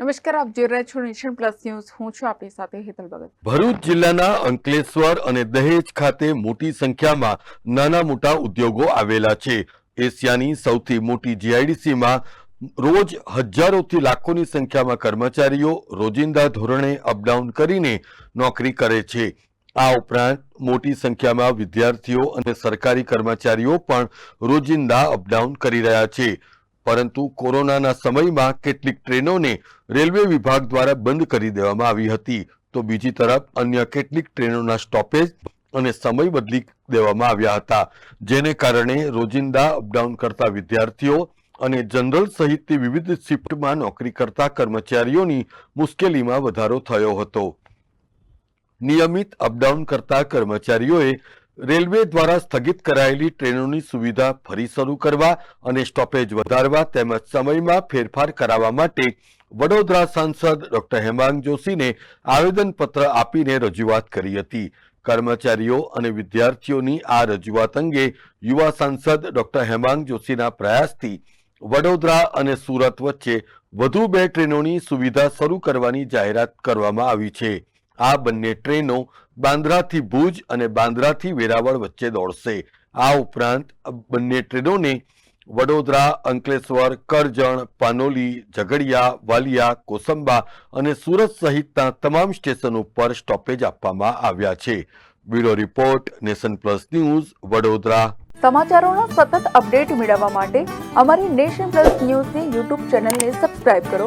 નમસ્કાર, આપ જોઈ રહ્યા છો નેશન પ્લસ ન્યૂઝ. હું છું આપની સાથે હેતલ ભગત. ભરૂચ જિલ્લાના અંકલેશ્વર અને દહેજ ખાતે મોટી સંખ્યામાં નાના મોટા ઉદ્યોગો આવેલા છે. એશિયાની સૌથી મોટી જીઆઈડીસીમાં રોજ હજારોથી લાખોની સંખ્યામાં કર્મચારીઓ રોજિંદા ધોરણે અપડાઉન કરીને નોકરી કરે છે. આ ઉપરાંત મોટી સંખ્યામાં વિદ્યાર્થીઓ અને સરકારી કર્મચારીઓ પણ રોજિંદા અપડાઉન કરી રહ્યા છે. પરંતુ કોરોનાના સમયમાં કેટલીક ટ્રેનોને રેલવે વિભાગ દ્વારા બંધ કરી દેવામાં આવી હતી. તો બીજી તરફ અન્ય કેટલીક ટ્રેનોના સ્ટોપેજ અને સમય બદલી દેવામાં આવ્યા હતા, જેને કારણે રોજિંદા અપડાઉન કરતા વિદ્યાર્થીઓ અને જનરલ સહિતની વિવિધ શિફ્ટમાં નોકરી કરતા કર્મચારીઓની મુશ્કેલીમાં વધારો થયો હતો. નિયમિત અપડાઉન કરતા કર્મચારીઓએ રેલવે દ્વારા સ્થગિત કરાયેલી ટ્રેનોની સુવિધા ફરી શરૂ કરવા અને સ્ટોપેજ વધારવા તેમજ સમયમાં ફેરફાર કરાવવા માટે વડોદરા સાંસદ ડોક્ટર હેમાંગ જોશીને આવેદનપત્ર આપીને રજૂઆત કરી હતી. કર્મચારીઓ અને વિદ્યાર્થીઓની આ રજૂઆત અંગે યુવા સાંસદ ડોક્ટર હેમાંગ જોશીના પ્રયાસથી વડોદરા અને સુરત વચ્ચે વધુ બે ટ્રેનોની સુવિધા શરૂ કરવાની જાહેરાત કરવામાં આવી છે. આ બંને ટ્રેનો બાંદ્રાથી ભુજ અને બાંદ્રાથી વેરાવળ વચ્ચે દોડશે. આ ઉપરાંત બંને ટ્રેનોને વડોદરા, અંકલેશ્વર, કરજણ, પાનોલી, ઝઘડિયા, વાલિયા, કોસંબા અને સુરત સહિતના તમામ સ્ટેશન ઉપર સ્ટોપેજ આપવામાં આવ્યા છે. Bureau report, nation plus news, Vadodara. સમાચારોનો સતત અપડેટ મેળવવા માટે અમારી નેશન પ્લસ ન્યૂઝની યુટ્યુબ ચેનલને સબસ્ક્રાઇબ કરો.